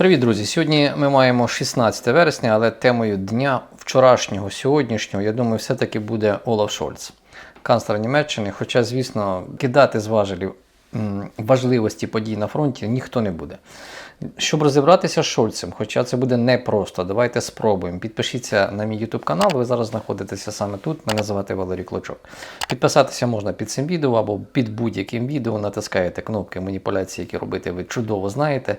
Привіт, друзі! Сьогодні ми маємо 16 вересня, але темою дня вчорашнього, сьогоднішнього, я думаю, все-таки буде Олаф Шольц, канцлер Німеччини. Хоча, звісно, кидати з важливості подій на фронті ніхто не буде. Щоб розібратися з Шольцем, хоча це буде непросто, давайте спробуємо. Підпишіться на мій YouTube канал, ви зараз знаходитеся саме тут. Мене звати Валерій Клочок. Підписатися можна під цим відео або під будь-яким відео. Натискаєте кнопки маніпуляції, які робити ви чудово знаєте.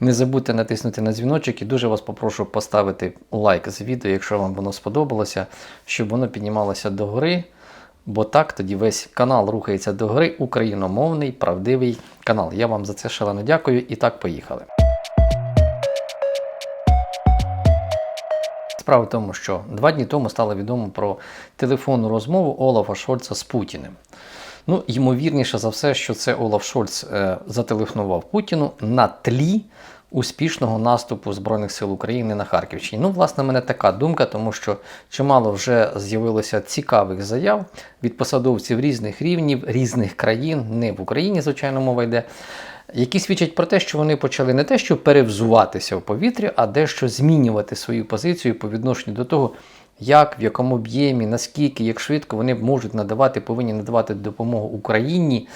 Не забудьте натиснути на дзвіночок і дуже вас попрошу поставити лайк з відео, якщо вам воно сподобалося, щоб воно піднімалося догори. Бо так тоді весь канал рухається догори, україномовний, правдивий канал. Я вам за це шалено дякую. І так, поїхали. Справа в тому, що два дні тому стало відомо про телефонну розмову Олафа Шольца з Путіним. Ну, ймовірніше за все, що це Олаф Шольц е, зателефонував Путіну на тлі успішного наступу Збройних сил України на Харківщині. Ну, власне, в мене така думка, тому що чимало вже з'явилося цікавих заяв від посадовців різних рівнів, різних країн, не в Україні, звичайно, мова йде. Які свідчать про те, що вони почали не те, що перевзуватися в повітрі, а дещо змінювати свою позицію по відношенню до того, як, в якому об'ємі, наскільки, як швидко вони можуть надавати, повинні надавати допомогу Україні,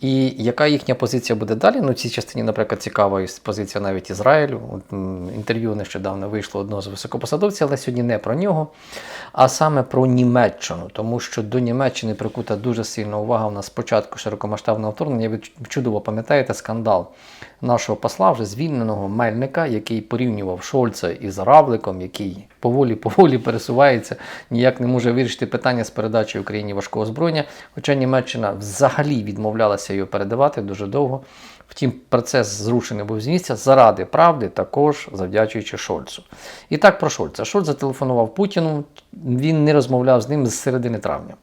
і яка їхня позиція буде далі? Ну, цій частині, наприклад, цікава позиція навіть Ізраїлю. Інтерв'ю нещодавно вийшло одного з високопосадовців, але сьогодні не про нього, а саме про Німеччину, тому що до Німеччини прикута дуже сильна увага у нас спочатку широкомасштабного вторгнення. Ви чудово пам'ятаєте скандал нашого посла, вже звільненого Мельника, який порівнював Шольца із Равликом, який поволі-поволі пересувається, ніяк не може вирішити питання з передачі Україні важкого озброєння. Хоча Німеччина взагалі відмовлялася його передавати дуже довго. Втім, процес зрушений був з місця заради правди, також завдячуючи Шольцу. І так про Шольца. Шольц зателефонував Путіну, він не розмовляв з ним з середини травня.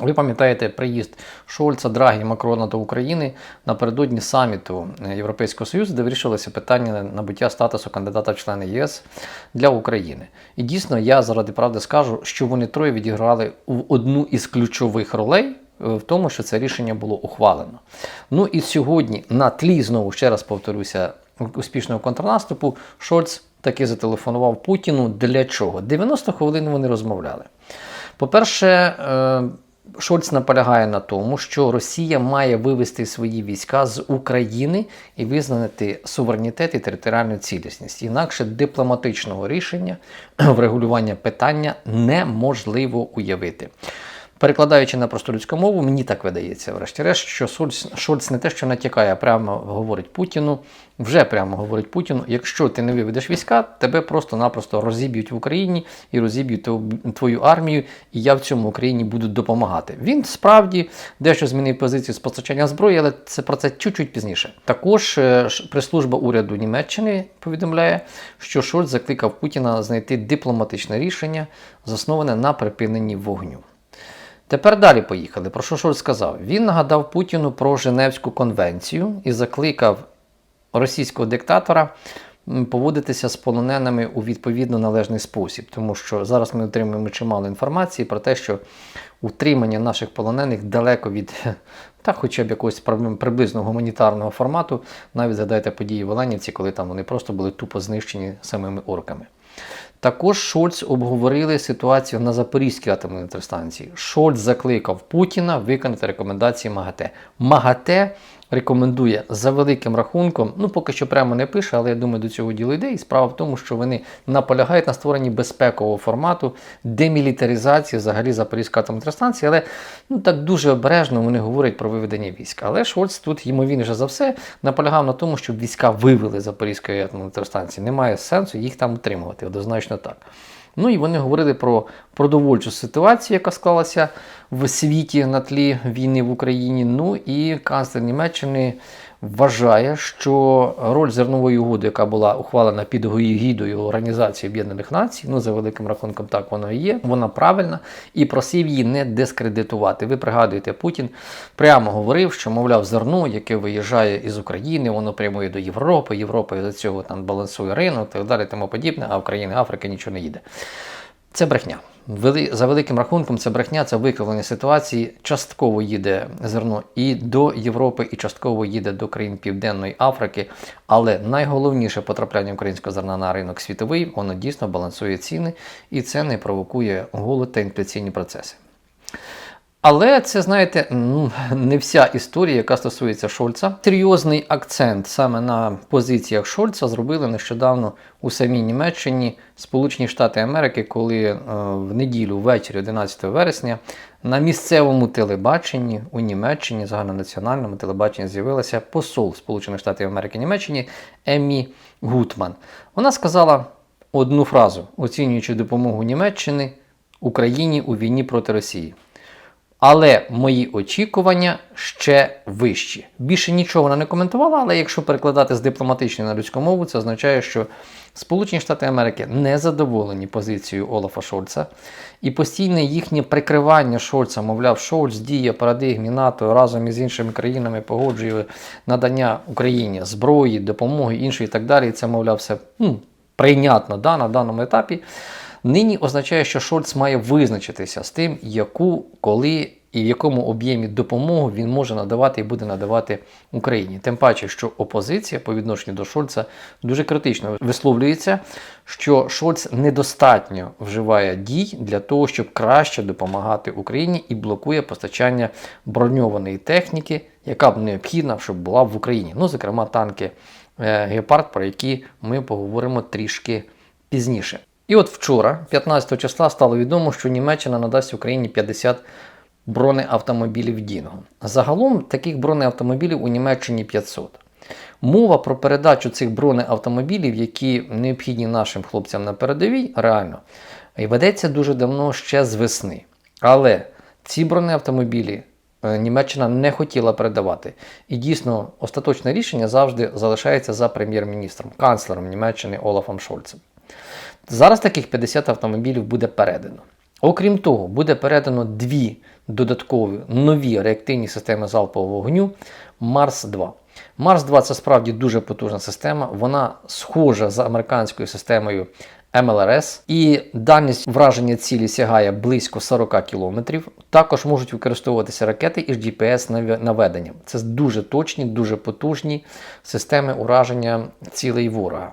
Ви пам'ятаєте приїзд Шольца, Драгі, Макрона до України напередодні саміту Європейського Союзу, де вирішилося питання набуття статусу кандидата в члени ЄС для України. І дійсно, я заради правди скажу, що вони троє відіграли в одну із ключових ролей. е, В тому, що це рішення було ухвалено. Ну і сьогодні, на тлі, знову ще раз повторюся, успішного контрнаступу, Шольц таки зателефонував Путіну. Для чого? 90 хвилин вони розмовляли. По-перше, е, Шольц наполягає на тому, що Росія має вивести свої війська з України і визнати суверенітет і територіальну цілісність. Інакше дипломатичного рішення врегулювання питання неможливо уявити. Перекладаючи на просту людську мову, мені так видається, врешті-решт, що Шольц, Шольц не те, що натякає, а прямо говорить Путіну, вже прямо говорить Путіну, якщо ти не виведеш війська, тебе просто-напросто розіб'ють в Україні і розіб'ють твою армію, і я в цьому Україні буду допомагати. Він справді дещо змінив позицію з постачання зброї, але це про це чуть-чуть пізніше. Також е, прес-служба уряду Німеччини повідомляє, що Шольц закликав Путіна знайти дипломатичне рішення, засноване на припиненні вогню. Тепер далі поїхали. Про що Шольц сказав? Він нагадав Путіну про Женевську конвенцію і закликав російського диктатора поводитися з полоненими у відповідно належний спосіб. Тому що зараз ми отримуємо чимало інформації про те, що утримання наших полонених далеко від та хоча б якогось приб- приблизно гуманітарного формату. Навіть згадайте події в Оленівці, коли там вони просто були тупо знищені самими орками. Також Шольц обговорили ситуацію на Запорізькій атомній електростанції. Шольц закликав Путіна виконати рекомендації МАГАТЕ. МАГАТЕ рекомендує за великим рахунком, ну поки що прямо не пише, але я думаю, до цього діло йде. І справа в тому, що вони наполягають на створенні безпекового формату демілітаризації взагалі Запорізької атомної але ну так дуже обережно вони говорять про виведення військ. Але Шольц тут, ймовірніше за все, наполягав на тому, щоб війська вивели Запорізької атомної. Немає сенсу їх там утримувати, однозначно так. Ну і вони говорили про продовольчу ситуацію, яка склалася в світі на тлі війни в Україні. Ну і канцлер Німеччини вважає, що роль зернової угоди, яка була ухвалена під гідою Організації Об'єднаних Націй, ну за великим рахунком, так воно і є, вона правильна і просив її не дискредитувати. Ви пригадуєте, Путін прямо говорив, що мовляв зерно, яке виїжджає із України, воно прямує до Європи. Європа за цього там балансує ринок, так далі, тому подібне, а в країни Африки нічого не їде. Це брехня. За великим рахунком, це брехня, це викривлення ситуації. Частково їде зерно і до Європи, і частково їде до країн Південної Африки. Але найголовніше потрапляння українського зерна на ринок світовий, воно дійсно балансує ціни, і це не провокує голод та інфляційні процеси. Але це, знаєте, не вся історія, яка стосується Шольца. Серйозний акцент саме на позиціях Шольца зробили нещодавно у самій Німеччині, Сполучені Штати Америки, коли е, в неділю ввечері 11 вересня на місцевому телебаченні у Німеччині, загальнонаціональному телебаченні, з'явилася посол Сполучених Штатів Америки Німеччині Еммі Гутман. Вона сказала одну фразу, оцінюючи допомогу Німеччини Україні у війні проти Росії. Але мої очікування ще вищі. Більше нічого вона не коментувала, але якщо перекладати з дипломатичної на людську мову, це означає, що Сполучені Штати Америки не задоволені позицією Олафа Шольца, і постійне їхнє прикривання Шольца, мовляв, Шольц діє парадигмі НАТО разом із іншими країнами погоджує надання Україні зброї, допомоги іншої і так далі. І це, мовляв, все ну, прийнятно да, на даному етапі. Нині означає, що Шольц має визначитися з тим, яку, коли і в якому об'ємі допомогу він може надавати і буде надавати Україні. Тим паче, що опозиція по відношенню до Шольца дуже критично висловлюється, що Шольц недостатньо вживає дій для того, щоб краще допомагати Україні і блокує постачання броньованої техніки, яка б необхідна, щоб була в Україні. Ну, зокрема, танки е, Гепард, про які ми поговоримо трішки пізніше. І от вчора, 15 числа, стало відомо, що Німеччина надасть Україні 50 бронеавтомобілів Дінго. Загалом таких бронеавтомобілів у Німеччині 500. Мова про передачу цих бронеавтомобілів, які необхідні нашим хлопцям на передовій, реально, ведеться дуже давно ще з весни. Але ці бронеавтомобілі е, Німеччина не хотіла передавати. І дійсно, остаточне рішення завжди залишається за прем'єр-міністром, канцлером Німеччини Олафом Шольцем. Зараз таких 50 автомобілів буде передано. Окрім того, буде передано дві додаткові нові реактивні системи залпового вогню Марс-2. Марс-2 це справді дуже потужна система. Вона схожа з американською системою МЛРС, і дальність враження цілі сягає близько 40 км. Також можуть використовуватися ракети із GPS-наведенням. Це дуже точні, дуже потужні системи ураження цілей ворога.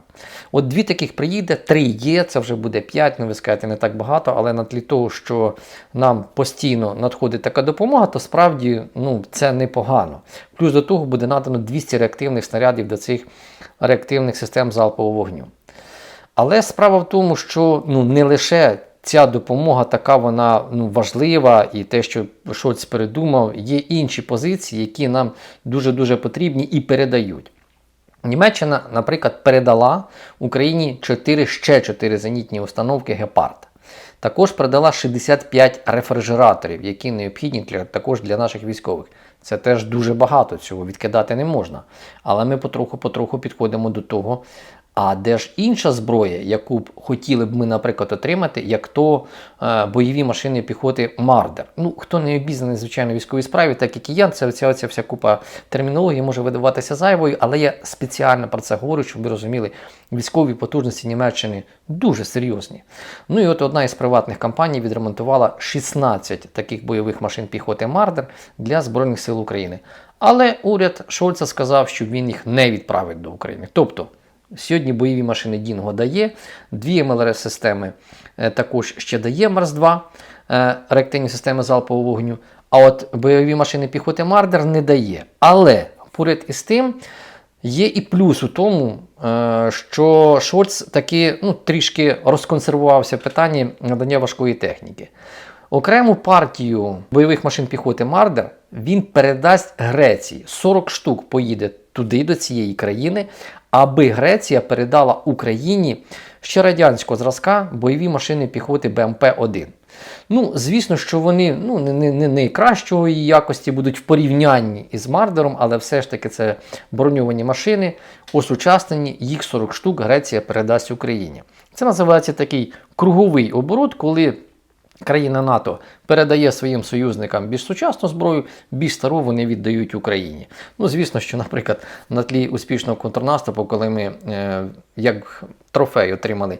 От дві таких приїде, три є, це вже буде п'ять, ну ви скажете, не так багато, але на тлі того, що нам постійно надходить така допомога, то справді ну, це непогано. Плюс до того буде надано 200 реактивних снарядів до цих реактивних систем залпового вогню. Але справа в тому, що ну, не лише ця допомога така вона ну, важлива, і те, що Шольц передумав, є інші позиції, які нам дуже-дуже потрібні і передають. Німеччина, наприклад, передала Україні 4, ще 4 зенітні установки Гепард. Також передала 65 рефрижераторів, які необхідні для, також для наших військових. Це теж дуже багато цього відкидати не можна. Але ми потроху-потроху підходимо до того. А де ж інша зброя, яку б хотіли б ми, наприклад, отримати, як то е, бойові машини піхоти Мардер. Ну, хто не обізнаний, звичайно, військовій справі, так як і я, це ця, ця вся купа термінології може видаватися зайвою, але я спеціально про це говорю, щоб ви розуміли, військові потужності Німеччини дуже серйозні. Ну і от одна із приватних компаній відремонтувала 16 таких бойових машин піхоти Мардер для Збройних сил України. Але уряд Шольца сказав, що він їх не відправить до України. Тобто. Сьогодні бойові машини Дінго дає, дві МЛРС-системи е, також ще дає Марс-2, е, реактивні системи залпового вогню. А от бойові машини піхоти Мардер не дає. Але поряд із тим є і плюс у тому, е, що Шольц таки ну, трішки розконсервувався в питанні надання важкої техніки. Окрему партію бойових машин піхоти Мардер він передасть Греції. 40 штук поїде туди, до цієї країни, аби Греція передала Україні ще радянського зразка бойові машини піхоти БМП-1. Ну, звісно, що вони ну, не, не, найкращої якості будуть в порівнянні із Мардером, але все ж таки це броньовані машини, осучаснені, їх 40 штук Греція передасть Україні. Це називається такий круговий оборот, коли країна НАТО передає своїм союзникам більш сучасну зброю, більш стару вони віддають Україні. Ну, звісно, що, наприклад, на тлі успішного контрнаступу, коли ми, е, як трофей отримали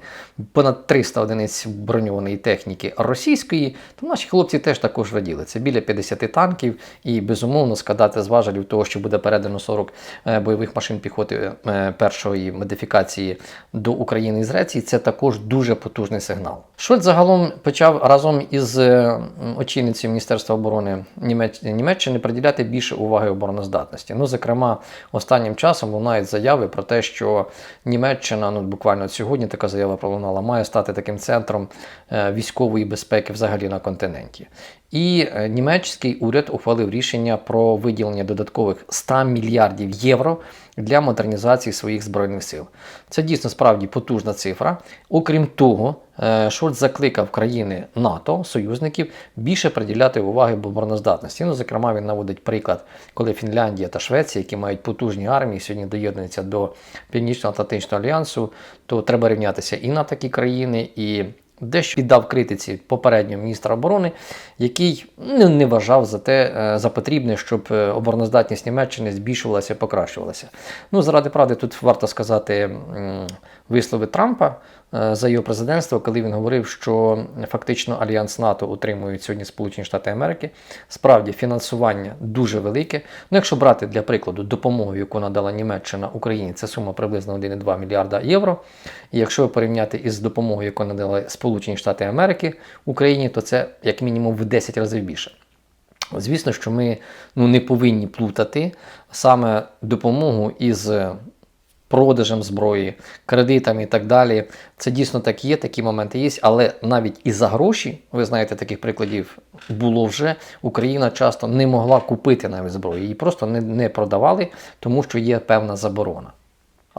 понад 300 одиниць броньованої техніки російської, то наші хлопці теж також раділи. Це біля 50 танків, і безумовно складати з важелів того, що буде передано 40 е, бойових машин піхоти е, першої модифікації до України із Греції, це також дуже потужний сигнал. Шольц загалом почав разом із е, очільницею Міністерства оборони Німеччини приділяти більше уваги обороноздатності. Ну, зокрема, останнім часом лунають заяви про те, що Німеччина, ну буквально от сьогодні така заява пролунала, має стати таким центром е, військової безпеки взагалі на континенті. І е, німецький уряд ухвалив рішення про виділення додаткових 100 мільярдів євро для модернізації своїх збройних сил. Це дійсно справді потужна цифра. Окрім того, е, Шольц закликав країни НАТО, союзників, більше приділяти уваги обороноздатності. Ну, зокрема, він наводить приклад, коли Фінляндія та Швеція, які мають потужні армії, сьогодні доєднуються до Північно-Атлантичного альянсу, то треба рівнятися і на такі країни, і дещо піддав критиці попереднього міністра оборони, який ну, не вважав за те е, за потрібне, щоб е, обороноздатність Німеччини збільшувалася покращувалася. Ну, заради правди, тут варто сказати вислови Трампа за його президентство, коли він говорив, що фактично альянс НАТО утримують сьогодні Сполучені Штати Америки. Справді фінансування дуже велике. Ну, якщо брати для прикладу допомогу, яку надала Німеччина Україні, це сума приблизно 1,2 мільярда євро. І якщо порівняти із допомогою, яку надали Сполучені Штати Америки Україні, то це як мінімум в 10 разів більше. Звісно, що ми ну, не повинні плутати саме допомогу із продажем зброї, кредитами і так далі. Це дійсно так є, такі моменти є, але навіть і за гроші, ви знаєте, таких прикладів було вже. Україна часто не могла купити навіть зброю, її просто не, не продавали, тому що є певна заборона.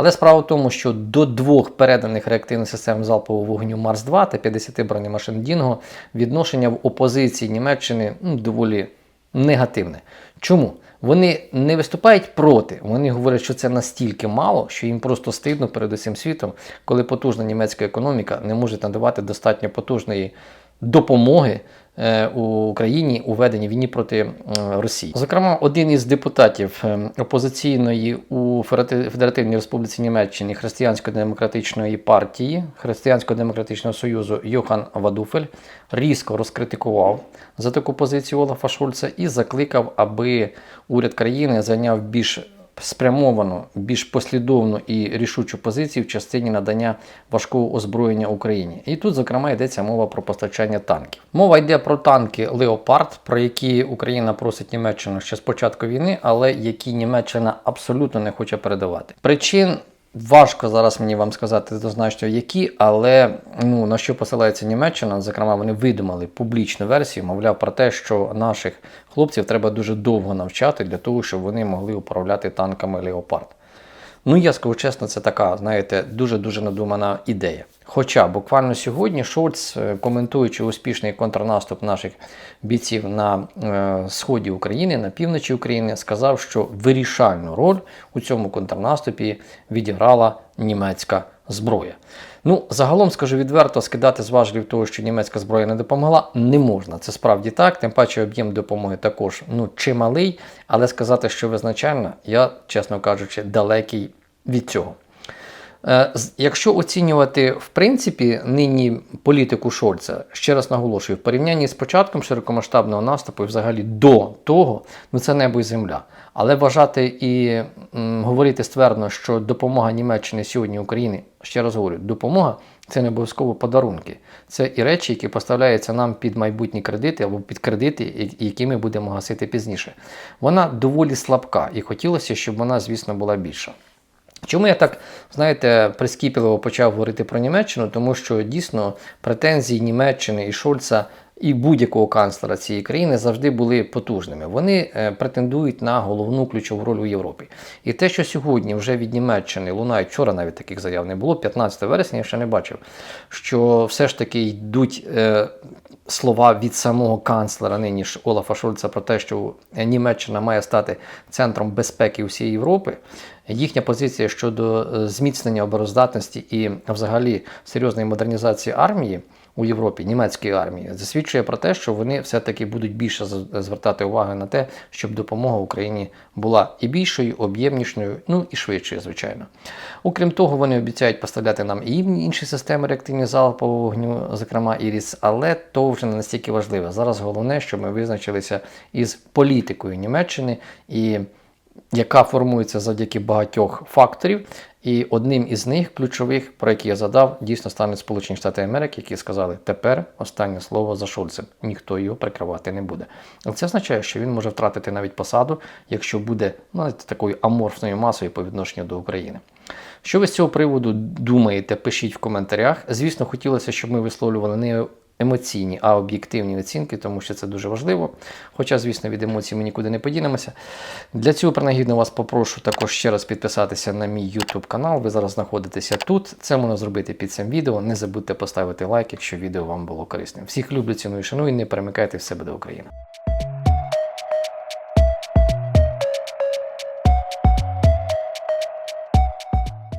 Але справа в тому, що до двох переданих реактивних систем залпового вогню Марс-2 та 50 бронемашин Дінго відношення в опозиції Німеччини ну, доволі негативне. Чому? Вони не виступають проти, вони говорять, що це настільки мало, що їм просто стидно перед усім світом, коли потужна німецька економіка не може надавати достатньо потужної допомоги е, Україні у веденні війні проти е, Росії. Зокрема, один із депутатів е, опозиційної у Федерати- Федеративній Республіці Німеччини Християнсько-демократичної партії Християнсько-демократичного союзу Йохан Вадуфель різко розкритикував за таку позицію Олафа Шольца і закликав, аби уряд країни зайняв більш спрямовану, більш послідовну і рішучу позицію в частині надання важкого озброєння Україні. І тут, зокрема, йдеться мова про постачання танків. Мова йде про танки Леопард, про які Україна просить Німеччину ще з початку війни, але які Німеччина абсолютно не хоче передавати. Причин. Важко зараз мені вам сказати однозначно які, але ну на що посилається Німеччина, зокрема, вони видумали публічну версію, мовляв, про те, що наших хлопців треба дуже довго навчати для того, щоб вони могли управляти танками Леопард. Ну, я скажу чесно, це така, знаєте, дуже-дуже надумана ідея. Хоча буквально сьогодні Шольц, е, коментуючи успішний контрнаступ наших бійців на е, сході України, на півночі України, сказав, що вирішальну роль у цьому контрнаступі відіграла німецька зброя. Ну, загалом скажу відверто, скидати з важелів того, що німецька зброя не допомогла, не можна. Це справді так. Тим паче об'єм допомоги також ну, чималий, але сказати, що визначально, я, чесно кажучи, далекий від цього. Е, Якщо оцінювати в принципі нині політику Шольца, ще раз наголошую, в порівнянні з початком широкомасштабного наступу і взагалі до того, ну це небо і земля. Але вважати і м, говорити ствердно, що допомога Німеччини сьогодні Україні, ще раз говорю, допомога це не обов'язково подарунки. Це і речі, які поставляються нам під майбутні кредити або під кредити, які ми будемо гасити пізніше. Вона доволі слабка, і хотілося, щоб вона, звісно, була більша. Чому я так, знаєте, прискіпливо почав говорити про Німеччину? Тому що дійсно претензії Німеччини і Шольца і будь-якого канцлера цієї країни завжди були потужними. Вони е, претендують на головну ключову роль у Європі. І те, що сьогодні вже від Німеччини лунають, вчора навіть таких заяв не було, 15 вересня я ще не бачив, що все ж таки йдуть. Е, Слова від самого канцлера нині ж Олафа Шольца про те, що Німеччина має стати центром безпеки усієї Європи. Їхня позиція щодо е, зміцнення обороздатності і взагалі серйозної модернізації армії у Європі німецької армії засвідчує про те, що вони все-таки будуть більше звертати увагу на те, щоб допомога Україні була і більшою, об'ємнішою, ну і швидшою, звичайно. Окрім того, вони обіцяють поставляти нам і інші системи реактивні залпового вогню, зокрема ІРІС, але то вже не настільки важливо. Зараз головне, щоб ми визначилися із політикою Німеччини і яка формується завдяки багатьох факторів. І одним із них, ключових, про які я задав, дійсно стануть Сполучені Штати Америки, які сказали, тепер останнє слово за Шольцем. Ніхто його прикривати не буде. Але це означає, що він може втратити навіть посаду, якщо буде знаєте, такою аморфною масою по відношенню до України. Що ви з цього приводу думаєте, пишіть в коментарях. Звісно, хотілося, щоб ми висловлювали не емоційні, а об'єктивні оцінки, тому що це дуже важливо. Хоча, звісно, від емоцій ми нікуди не подінемося. Для цього принагідно вас попрошу також ще раз підписатися на мій YouTube канал. Ви зараз знаходитеся тут. Це можна зробити під цим відео. Не забудьте поставити лайк, якщо відео вам було корисним. Всіх люблю, ціную, шаную не перемикайте в себе до України.